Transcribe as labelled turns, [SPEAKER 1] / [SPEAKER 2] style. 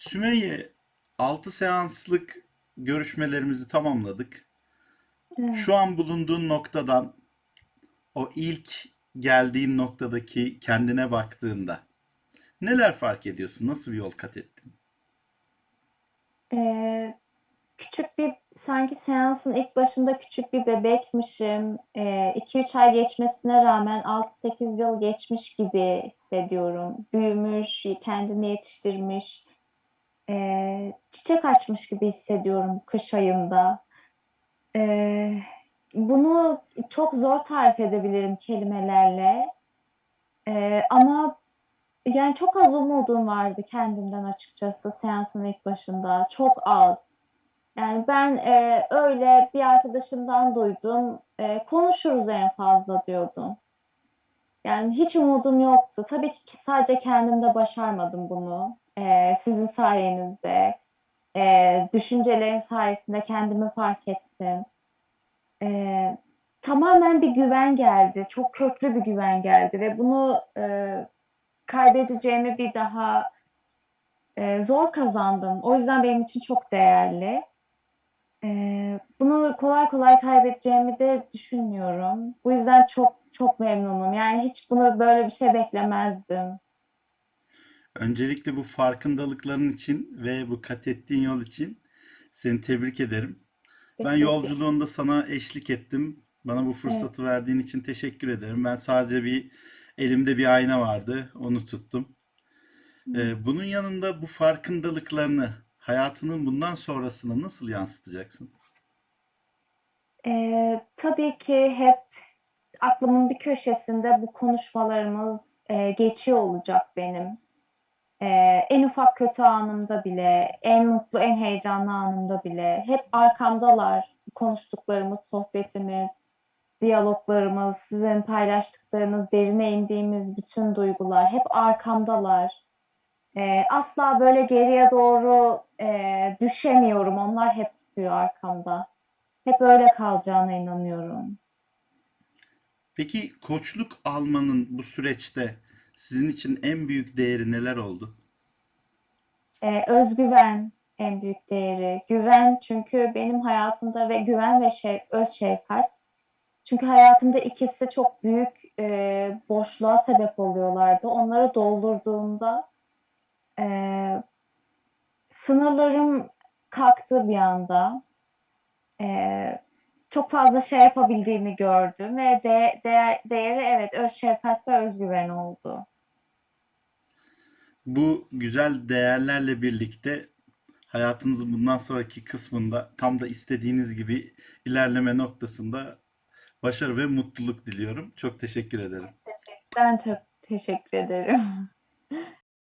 [SPEAKER 1] Sümeyye 6 seanslık görüşmelerimizi tamamladık.
[SPEAKER 2] Evet.
[SPEAKER 1] Şu an bulunduğun noktadan o ilk geldiğin noktadaki kendine baktığında neler fark ediyorsun? Nasıl bir yol kat ettin?
[SPEAKER 2] Ee, küçük bir sanki seansın ilk başında küçük bir bebekmişim. 2-3 ay geçmesine rağmen 6-8 yıl geçmiş gibi hissediyorum. Büyümüş, kendini yetiştirmiş, ee, çiçek açmış gibi hissediyorum kış ayında. Ee, bunu çok zor tarif edebilirim kelimelerle. Ee, ama yani çok az umudum vardı kendimden açıkçası seansın ilk başında. Çok az. Yani ben e, öyle bir arkadaşımdan duydum. E, konuşuruz en fazla diyordum. Yani hiç umudum yoktu. Tabii ki sadece kendimde başarmadım bunu. E, sizin sayenizde, e, düşüncelerim sayesinde kendimi fark ettim. E, tamamen bir güven geldi. Çok köklü bir güven geldi ve bunu e, kaybedeceğimi bir daha e, zor kazandım. O yüzden benim için çok değerli. E, bunu kolay kolay kaybedeceğimi de düşünmüyorum. Bu yüzden çok çok memnunum. Yani hiç bunu böyle bir şey beklemezdim.
[SPEAKER 1] Öncelikle bu farkındalıkların için ve bu kat ettiğin yol için seni tebrik ederim. Ben yolculuğunda sana eşlik ettim. Bana bu fırsatı verdiğin için teşekkür ederim. Ben sadece bir elimde bir ayna vardı, onu tuttum. Ee, bunun yanında bu farkındalıklarını hayatının bundan sonrasına nasıl yansıtacaksın?
[SPEAKER 2] E, tabii ki hep aklımın bir köşesinde bu konuşmalarımız e, geçiyor olacak benim. E, en ufak kötü anımda bile, en mutlu, en heyecanlı anımda bile hep arkamdalar. Konuştuklarımız, sohbetimiz, diyaloglarımız, sizin paylaştıklarınız, derine indiğimiz bütün duygular hep arkamdalar. E, asla böyle geriye doğru e, düşemiyorum. Onlar hep tutuyor arkamda. Hep öyle kalacağına inanıyorum.
[SPEAKER 1] Peki koçluk almanın bu süreçte sizin için en büyük değeri neler oldu?
[SPEAKER 2] Ee, özgüven en büyük değeri. Güven çünkü benim hayatımda ve güven ve şey, öz şefkat. Çünkü hayatımda ikisi çok büyük e, boşluğa sebep oluyorlardı. Onları doldurduğumda e, sınırlarım kalktı bir anda. E, çok fazla şey yapabildiğimi gördüm ve de, değer, değeri evet öz şefkat ve özgüven oldu.
[SPEAKER 1] Bu güzel değerlerle birlikte hayatınızın bundan sonraki kısmında tam da istediğiniz gibi ilerleme noktasında başarı ve mutluluk diliyorum. Çok teşekkür ederim.
[SPEAKER 2] Ben çok teşekkür ederim.